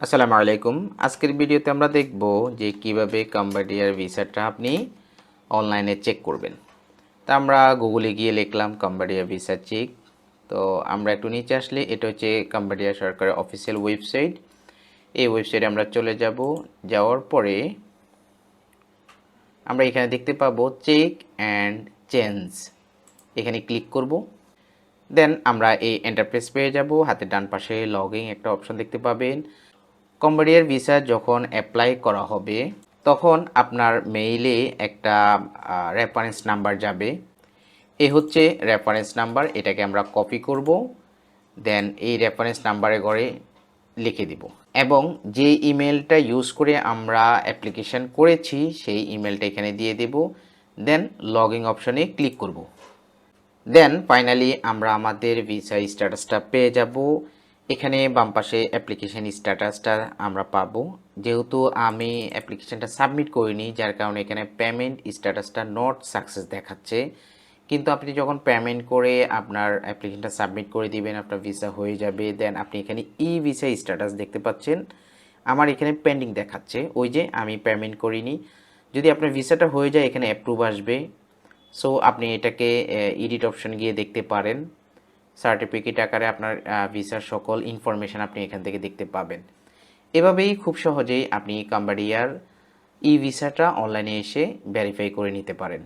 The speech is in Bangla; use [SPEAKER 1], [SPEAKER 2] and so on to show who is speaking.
[SPEAKER 1] আসসালামু আলাইকুম। আজকের ভিডিওতে আমরা দেখব যে কীভাবে কাম্বাডিয়ার ভিসাটা আপনি অনলাইনে চেক করবেন। তা আমরা গুগলে গিয়ে লিখলাম কাম্বাডিয়া ভিসা চেক। তো আমরা একটু নিচে আসলে এটা হচ্ছে কাম্বাডিয়া সরকারের অফিসিয়াল ওয়েবসাইট এই ওয়েবসাইটে আমরা চলে যাব। যাওয়ার পরে আমরা এখানে দেখতে পাবো চেক অ্যান্ড চেঞ্জ। এখানে ক্লিক করব। দেন আমরা এই এন্টারপ্রেস পেয়ে যাব। হাতের ডান পাশে লগইন একটা অপশন দেখতে পাবেন। কম্বোডিয়ার ভিসা যখন অ্যাপ্লাই করা হবে, তখন আপনার মেইলে একটা রেফারেন্স নাম্বার যাবে। এ হচ্ছে রেফারেন্স নাম্বার এটাকে আমরা কপি করব দেন এই রেফারেন্স নাম্বারে ঘরে লিখে দিব। এবং যে ইমেলটা ইউজ করে আমরা অ্যাপ্লিকেশন করেছি, সেই ইমেলটা এখানে দিয়ে দেব দেন লগইন অপশনে ক্লিক করব। দেন ফাইনালি আমরা আমাদের ভিসা স্ট্যাটাসটা পেয়ে যাব। এখানে বাম পাশে অ্যাপ্লিকেশন স্ট্যাটাসটা আমরা পাবো। যেহেতু আমি অ্যাপ্লিকেশনটা সাবমিট করিনি, যার কারণে এখানে পেমেন্ট স্ট্যাটাসটা নট সাকসেস দেখাচ্ছে। কিন্তু আপনি যখন পেমেন্ট করে আপনার অ্যাপ্লিকেশানটা সাবমিট করে দিবেন, আপনার ভিসা হয়ে যাবে দেন আপনি এখানে ই ভিসা স্ট্যাটাস দেখতে পাচ্ছেন। আমার এখানে পেন্ডিং দেখাচ্ছে। ওই যে আমি পেমেন্ট করিনি। যদি আপনার ভিসাটা হয়ে যায়, এখানে অ্যাপ্রুভ আসবে। সো আপনি এটাকে এডিট অপশন গিয়ে দেখতে পারেন। সার্টিফিকেট আকারে আপনার ভিসার সকল ইনফরমেশান আপনি এখান থেকে দেখতে পাবেন। এভাবেই খুব সহজেই আপনি কাম্বাডিয়ার ই ভিসাটা অনলাইনে এসে ভেরিফাই করে নিতে পারেন।